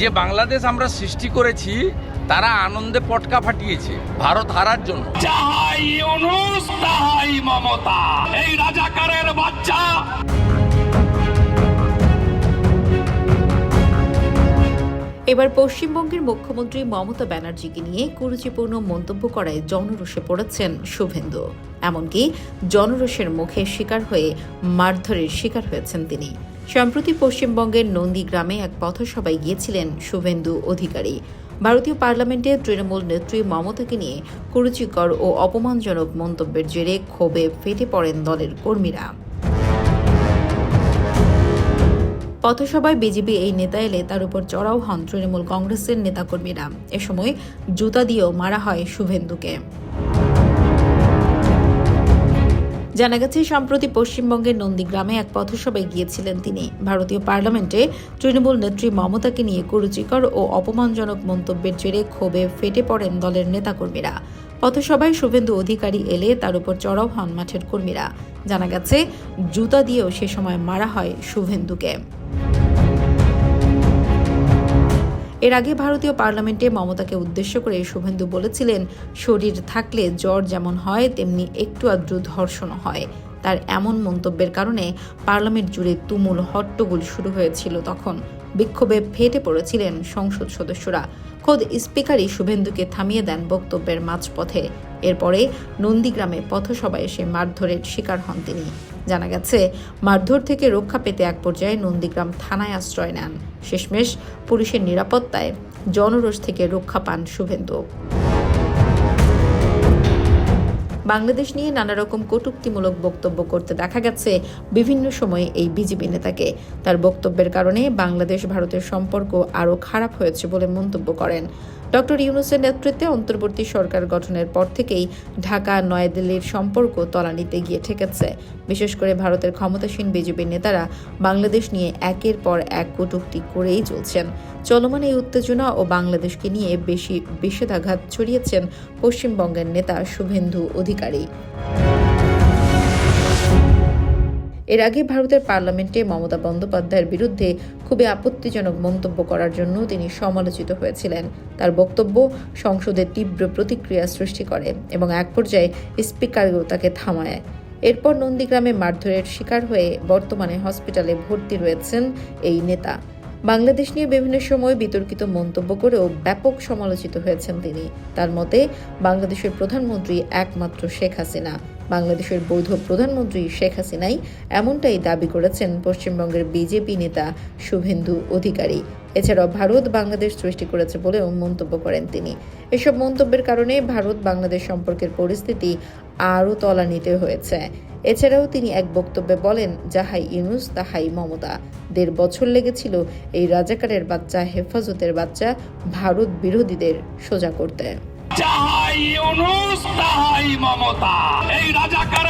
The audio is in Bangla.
যে বাংলাদেশ আমরা সৃষ্টি করেছি তারা আনন্দে পটকা ফাটিয়েছে ভারত হারার জন্য। যাহাই ইউনুস তাহাই মমতা। এই রাজাকারের বাচ্চা। এবার পশ্চিমবঙ্গের মুখ্যমন্ত্রী মমতা ব্যানার্জিকে নিয়ে কুরুচিপূর্ণ মন্তব্য করায় জনরোষে পড়েছেন শুভেন্দু। এমনকি জনরোষের মুখে শিকার হয়ে মারধরের শিকার হয়েছেন তিনি। সম্প্রতি পশ্চিমবঙ্গের নন্দীগ্রামে এক পথসভায় গিয়েছিলেন শুভেন্দু অধিকারী। ভারতীয় পার্লামেন্টে তৃণমূল নেত্রী মমতাকে নিয়ে কুরুচিকর ও অপমানজনক মন্তব্যের জেরে ক্ষোভে ফেটে পড়েন দলের কর্মীরা। পথসভায় বিজেপি এই নেতা এলে তার উপর চড়াও হন তৃণমূল কংগ্রেসের নেতাকর্মীরা। এ সময় জুতা দিয়েও মারা হয় শুভেন্দুকে। জানা গেছে, সম্প্রতি পশ্চিমবঙ্গের নন্দীগ্রামে এক পথসভায় গিয়েছিলেন তিনি। ভারতীয় পার্লামেন্টে তৃণমূল নেত্রী মমতাকে নিয়ে কুরুচিকর ও অপমানজনক মন্তব্যের জেরে ক্ষোভে ফেটে পড়েন দলের নেতাকর্মীরা। পথসভায় শুভেন্দু অধিকারী এলে তার উপর চড়াও হন মাঠের কর্মীরা। জানা গেছে, জুতা দিয়েও সে সময় মারা হয় শুভেন্দুকে। এর আগে ভারতীয় পার্লামেন্টে মমতাকে উদ্দেশ্য করে শুভেন্দু বলেছিলেন, শরীর থাকলে জ্বর যেমন হয়, তেমনি একটু আদ্রু ধর্ষণ হয়। তার এমন মন্তব্যের কারণে পার্লামেন্ট জুড়ে তুমুল হট্টগোল শুরু হয়েছিল তখন। বিক্ষোভে ফেটে পড়েছিলেন সংসদ সদস্যরা। খোদ স্পিকারই শুভেন্দুকে থামিয়ে দেন বক্তব্যের মাঝপথে। এরপরে নন্দীগ্রামে পথসভায় এসে মারধরের শিকার হন তিনি। জানা গেছে, মারধর থেকে রক্ষা পেতে এক পর্যায়ে নন্দীগ্রাম থানায় আশ্রয় নেন। শেষমেশ পুলিশের নিরাপত্তায় জনরোষ থেকে রক্ষা পান শুভেন্দু। বাংলাদেশ নিয়ে নানা রকম কটূক্তিমূলক বক্তব্য করতে দেখা গেছে বিভিন্ন সময়ে এই বিজেপি নেতাকে। তার বক্তব্যের কারণে বাংলাদেশ ভারতের সম্পর্ক আরও খারাপ হয়েছে বলে মন্তব্য করেন। ডক্টর ইউনুসের নেতৃত্বে অন্তর্বর্তী সরকার গঠনের পর থেকেই ঢাকা, নয়াদিল্লির সম্পর্ক তলানিতে গিয়ে ঠেকেছে। বিশেষ করে ভারতের ক্ষমতাসীন বিজেপি নেতারা বাংলাদেশ নিয়ে একের পর এক কটূক্তি করেই চলছেন। চলমান এই উত্তেজনা ও বাংলাদেশকে নিয়ে বেশি বিষেধাঘাত ছড়িয়েছেন পশ্চিমবঙ্গের নেতা শুভেন্দু অধিকারী। এর আগে ভারতের পার্লামেন্টে মমতা বন্দ্যোপাধ্যায়ের বিরুদ্ধে খুবই আপত্তিজনক মন্তব্য করার জন্য তিনি সমালোচিত হয়েছিলেন। তার বক্তব্য সংসদে তীব্র প্রতিক্রিয়া সৃষ্টি করে এবং এক পর্যায়ে স্পিকারও তাকে থামায়। এরপর নন্দীগ্রামে মারধরের শিকার হয়ে বর্তমানে হসপিটালে ভর্তি রয়েছেন এই নেতা। বাংলাদেশ নিয়ে বিভিন্ন সময় বিতর্কিত মন্তব্য করেও ব্যাপক সমালোচিত হয়েছেন তিনি। তার মতে, বাংলাদেশের প্রধানমন্ত্রী একমাত্র শেখ হাসিনা। বাংলাদেশের বৈধ প্রধানমন্ত্রী শেখ হাসিনাই এমনটাই দাবি করেছেন পশ্চিমবঙ্গের বিজেপি নেতা শুভেন্দু অধিকারী। এছাড়াও ভারত বাংলাদেশ সৃষ্টি করেছে বলেও মন্তব্য করেন তিনি। এসব মন্তব্যের কারণে ভারত বাংলাদেশ সম্পর্কের পরিস্থিতি আরও তলানিতে হয়েছে। এছাড়াও তিনি এক বক্তব্যে বলেন যাহাই ইউনুস, তাহাই মমতা। দেড় বছর লেগেছিল এই রাজাকারের বাচ্চা, হেফাজতের বাচ্চা ভারত বিরোধীদের সোজা করতে। যাহাই অনুষ তাহাই মমতা। এই রাজাকারের বাচ্চা